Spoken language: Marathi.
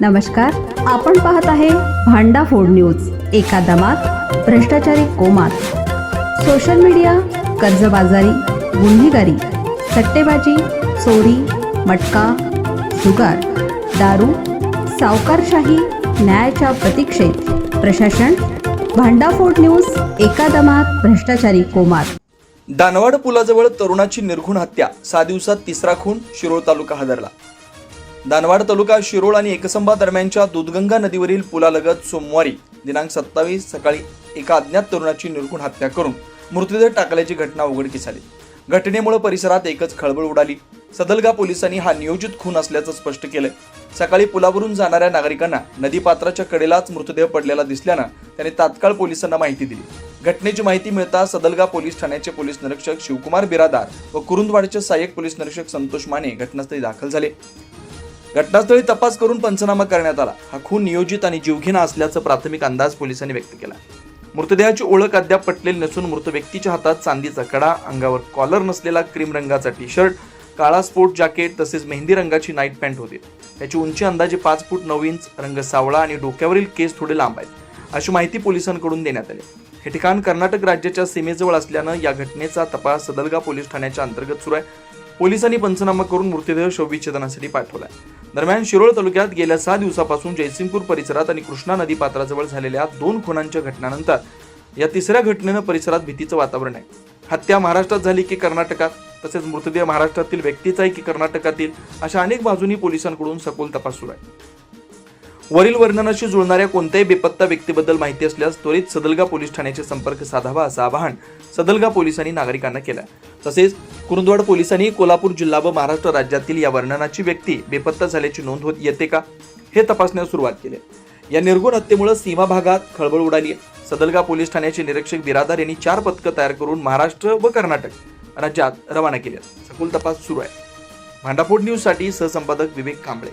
नमस्कार आपण पाहत आहे भांडा फोड न्यूज एका दमात भ्रष्टाचारी कोमात. सोशल मीडिया कर्जबाजारी गुन्हेगारी सट्टेबाजी चोरी मटका जुगार दारू सावकारशाही न्यायाच्या प्रतीक्षेत. प्रशासन भांडाफोड न्यूज एका दमात भ्रष्टाचारी कोमात. दानवाड पुलाजवळ तरुणाची निर्घुण हत्या. सहा दिवसात तिसरा खून शिरोळ तालुका हादरला. दानवाड तालुका शिरोळ आणि एकसंबा दरम्यानच्या दूधगंगा नदीवरील पुलालगत सोमवारी दिनांक सत्तावीस सकाळी एका अज्ञात तरुणाची निर्घुण हत्या करून मृतदेह टाकल्याची घटना उघडकीस आली. घटनेमुळे परिसरात एकच खळबळ उडाली. सदलगा पोलिसांनी हा नियोजित खून असल्याचं स्पष्ट केलंय. सकाळी पुलावरून जाणाऱ्या नागरिकांना नदीपात्राच्या कडेलाच मृतदेह पडलेला दिसल्यानं त्याने तात्काळ पोलिसांना माहिती दिली. घटनेची माहिती मिळता सदलगा पोलीस ठाण्याचे पोलीस निरीक्षक शिवकुमार बिरादार व कुरुंदवाडचे सहाय्यक पोलीस निरीक्षक संतोष माने घटनास्थळी दाखल झाले. घटनास्थळी तपास करून पंचनामा करण्यात आला. हा खून नियोजित आणि जीवघेणा असल्याचा प्राथमिक अंदाज पोलिसांनी व्यक्त केला. मृतदेहाची ओळख अद्याप पटलेली नसून मृत व्यक्तीच्या हातात चांदीचा कडा अंगावर कॉलर नसलेला क्रीम रंगाचा टी शर्ट काळा स्पोर्ट जॅकेट तसेच मेहंदी रंगाची नाईट पॅन्ट होती. त्याची उंची अंदाजे पाच फूट नऊ इंच रंग सावळा आणि डोक्यावरील केस थोडे लांब आहेत. अशी माहिती पोलिसांकडून देण्यात आली. हे ठिकाण कर्नाटक राज्याच्या सीमेजवळ असल्यानं या घटनेचा तपास सदलगा पोलीस ठाण्याच्या अंतर्गत सुरू आहे. पोलिसांनी पंचनामा करून मृतदेह शवविच्छेदनासाठी पाठवलाय. दरम्यान शिरोळ तालुक्यात गेल्या सहा दिवसापासून जयसिंगपूर परिसरात आणि कृष्णा नदी पात्राजवळ झालेल्या दोन खुनांच्या घटनांनंतर या तिसऱ्या घटनेनं परिसरात भीतीचं वातावरण आहे. हत्या महाराष्ट्रात झाली की कर्नाटकात तसेच मृतदेह महाराष्ट्रातील व्यक्तीचा आहे की कर्नाटकातील अशा अनेक बाजूंनी पोलिसांकडून सखोल तपास सुरू आहे. वरील वर्णनाशी जुळणाऱ्या कोणत्याही बेपत्ता व्यक्तीबद्दल माहिती असल्यास त्वरित सदलगा पोलीस ठाण्याचे संपर्क साधावा असं आवाहन सदलगा पोलिसांनी नागरिकांना केलं. तसेच कुरुंदवाड पोलिसांनी कोल्हापूर जिल्हा व महाराष्ट्र राज्यातील या वर्णनाची व्यक्ती बेपत्ता झाल्याची नोंद होत येते का? हे तपासण्यास सुरुवात केली. या निर्गुण हत्येमुळे सीमा भागात खळबळ उडाली. सदलगा पोलीस ठाण्याचे निरीक्षक बिरादार यांनी चार पथकं तयार करून महाराष्ट्र व कर्नाटक राज्यात रवाना केल्या सखोल तपास सुरू आहे. भांडाफोड न्यूजसाठी सहसंपादक विवेक कांबळे.